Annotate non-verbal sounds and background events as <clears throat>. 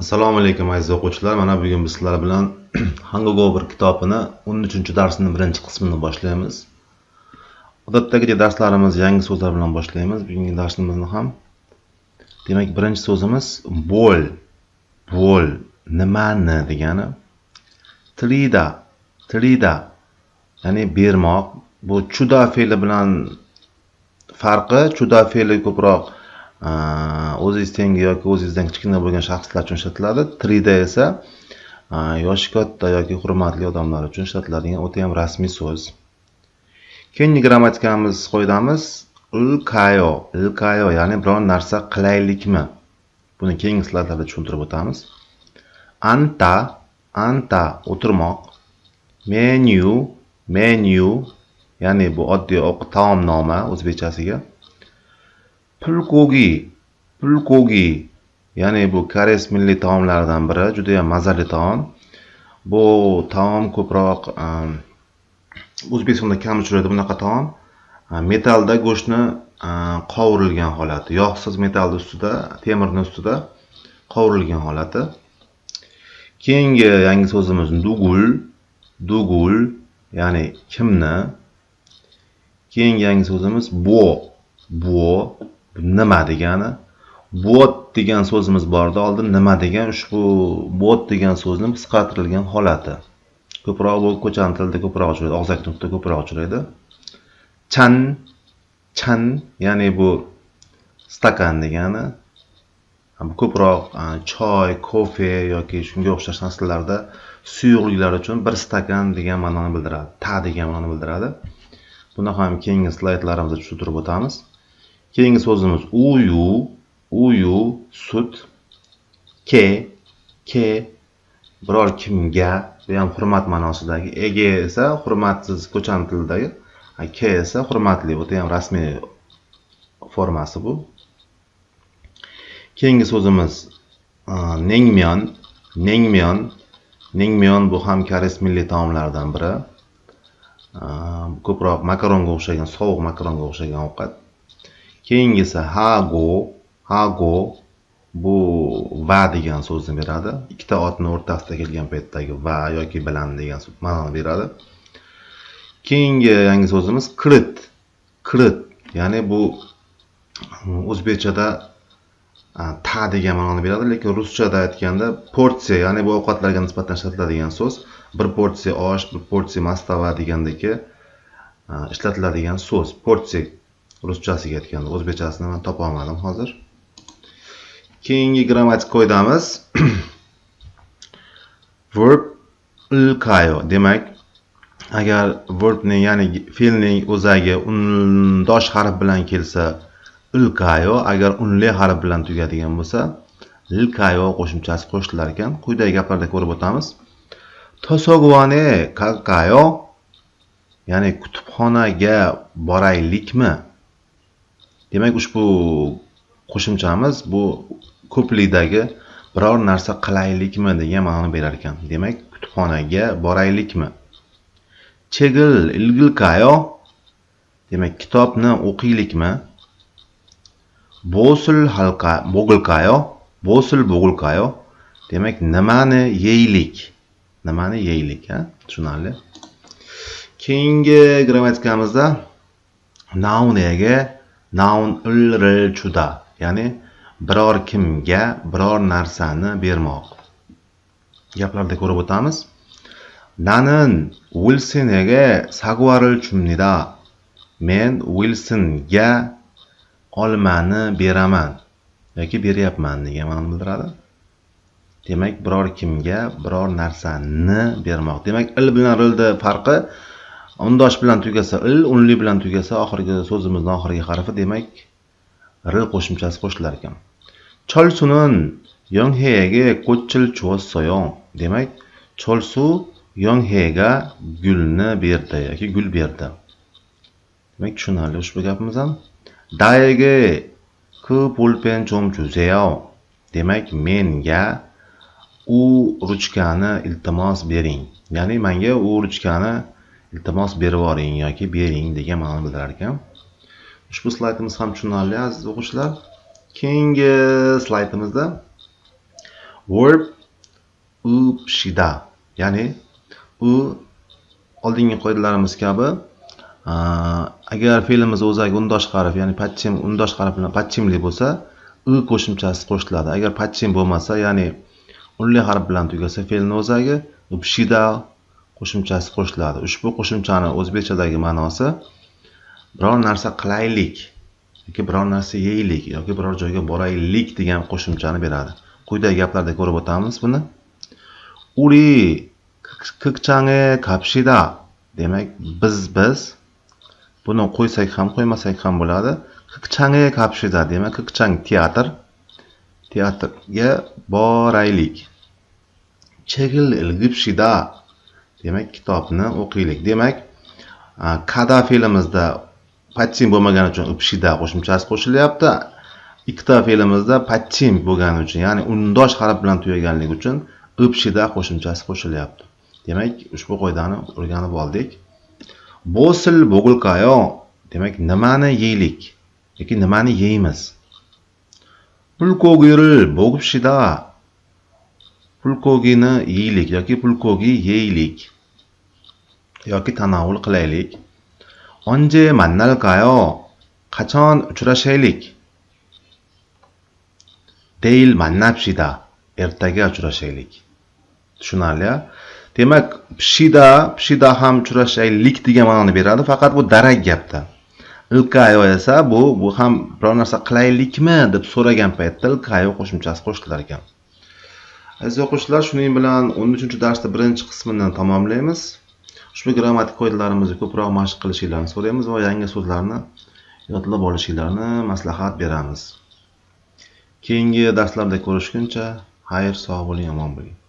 assalomu alaykum aziz o'quvchilar. Mana bugun biz sizlar bilan <clears throat> hangover kitobini 13 darsini birinchi qismini boshlaymiz. Odatdagidek darslarimiz yangi so'zlar bilan boshlaymiz. Bugungi darsimizni ham demak birinchi so'zimiz bo'l bo'l nimani degani? Trida trida ya'ni bermoq. Bu chuda fe'li bilan farqi chuda fe'li ko'proq Э, o'zingiz tengi yoki o'zingizdan kichkina bo'lgan shaxslar uchun ishlatiladi. 3D esa э, yoshi katta yoki hurmatli odamlar uchun ishlatiladigan o'ta ham rasmiy so'z. Keyingi grammatikamiz qoidamiz ilkayo ilkayo ya'ni biron narsa qilaylikmi? Buni keyingi slaydlarda tushuntirib o'tamiz. Anta anta o'tirmoq. Menyu menyu ya'ni bu oddiy taomnoma o'zbekchasiga. Pulgogi pulgogi ya'ni bu koreys milliy taomlaridan biri juda yam mazali taom. Bu taom ko'proq ehm, o'zbekistonda kam uchraydi bunaqa taom. E, Metalda go'shtni e, qovurilgan holati yog'siz metalni ustida temirni ustida qovurilgan holati. Keyingi yangi so'zimiz dugul dugul ya'ni kimni? Keyingi yangi so'zimiz bo bo. Nima degani? Bot degan so'zimiz bor edi oldin nima degan? Ushbu bot degan so'zni qisqartirilgan holati. Ko'proq bu ko'chani tilida ko'proq uchraydi og'zaki nutqda ko'proq uchraydi. Chan chan ya'ni bu stakan degani. Bu ko'proq choy kofe yoki shunga o'xshash narsalarda suyuqliklar uchun bir stakan degan ma'noni bildiradi ta degan ma'noni bildiradi. Buni ham keyingi slaydlarimizda tushuntirib o'tamiz. Keyingi so'zimiz uyu uyu sut ke ke biror kimga bu ham hurmat ma'nosidagi ega esa hurmatsiz ko'chani tilidagi ke esa hurmatli bu ham rasmiy formasi bu. Keyingi so'zimiz nengmyon nengmyon nengmyon bu ham koreys milliy taomlaridan biri. Ko'proq makaronga o'xshagan sovuq makaronga o'xshagan ovqat. Keyingisi hago hago bu va degan so'zni beradi. Ikkita otni o'rtasida kelgan paytdagi va yoki bilan degan ma'noni beradi. Keyingi yangi so'zimiz krit krit ya'ni bu o'zbekchada ta degan ma'noni beradi lekin ruschada aytganda porsiya ya'ni bu ovqatlarga nisbatan ishlatiladigan so'z bir porsiya osh bir porsiya mastava degandagi ishlatiladigan so'z. Porsiya ruschasiga aytganda o'zbekchasini man topolmadim hozir. Keyingi grammatik qoidamiz. <clears throat> Verb ilkayo demak agar verbning ya'ni fe'lning o'zagi undosh harf bilan kelsa ilkayo agar unli harf bilan tugadigan bo'lsa ilkayo qo'shimchasi qo'shilar ekan. Quyidagi gaplarda ko'rib o'tamiz. Tosogvane kalkayo ya'ni kutubxonaga boraylikmi? Demak ushbu qo'shimchamiz bu ko'plikdagi biror narsa qilaylikmi degan ma'noni berar ekan. Demak kutubxonaga boraylikmi? Chegil ilgilkayo demak kitobni o'qiylikmi? Bo'sul halqa bo'g'ilkayo bo'sul bo'g'ilkayo demak nimani yeylik? Nimani yeylik ha? Tushunarli. Keyingi grammatikamizda naunega noun il chuda ya'ni biror kimga biror narsani bermoq gaplarda ko'rib o'tamiz nanin wilsonga saguaril 줍니다 men wilsonga olmani beraman yoki beryapman degan ma'noni bildiradi demak biror kimga biror narsani bermoq demak il bilan rilni farqi undosh bilan tugasa il unli bilan tugasa oxirgi so'zimizni oxirgi harfi demak r qo'shimchasi qo'shilar ekan cholsu는 영해에게 꽃을 주었어요 demak cholsu yonghega gulni berdi yoki gul berdi demak tushunarli ushbu gapimiz ham na에게 그 볼펜 좀 주세요 demak menga u ruchkani iltimos bering ya'ni menga u ruchkani iltimos berib yuboring yoki bering degan ma'noni bildirar ekan ushbu slaydimiz ham tushunarli aziz o'quvchilar. Keyingi slaydimizda verb upshida ya'ni u oldingi qoidalarimiz kabi agar fe'limiz o'zagi undosh harf ya'ni patchim undosh harf bilan patchimli bo'lsa u qo'shimchasi qo'shiladi. Agar patchim bo'lmasa ya'ni unli harf bilan tugasa fe'lni o'zagi upshida qo'shimchasi qo'shiladi. Ushbu qo'shimchani o'zbekchadagi ma'nosi biror narsa qilaylik yoki biror narsa yeylik yoki biror joyga boraylik degan qo'shimchani beradi. Quyidagi gaplarda ko'rib o'tamiz buni. Uri kikchangi kapshida. Demak biz biz buni qo'ysak ham qo'ymasak ham bo'ladi. Kikchangi kapshida. Demak kikchang teatr. Teatrga boraylik. Chegil ilgibshida demak kitobni o'qiylik. Demak kada fe'limizda подтим bo'lmagani uchun pshida qo'shimchasi qo'shilyapti. Ikkita fe'limizda подтим bo'lgani uchun ya'ni undosh harf bilan tugaganligi uchun ipshida qo'shimchasi qo'shilyapti. Demak ushbu qoidani o'rganib oldik. Bo'sil bo'g'ilkayo demak nimani yeylik yoki nimani yeymiz? Bulkogirl bo'g'ibshida pulkogini yeylik yoki pulkogi yeylik yoki tanovul qilaylik 언제 만날까요? qachon uchrashaylik 내일 만납시다 ertaga uchrashaylik tushunarli a? demak pishida pishida ham uchrashaylik degan ma'noni beradi faqat bu darak gapda ilkayo esa bu bu ham biror narsa qilaylikmi deb so'ragan paytda ilkayo qo'shimchasi qo'shilar ekan Aziz o'quvchilar shuning bilan o'n uchinchi darsda birinchi qismini tamomlaymiz. Ushbu grammatik qoidalarimizni ko'proq mashq qilishinglarni so'raymiz va yangi so'zlarni yodlab olishinglarni maslahat beramiz. Keyingi darslarda ko'rishguncha xayr sog' bo'ling omon bo'ling.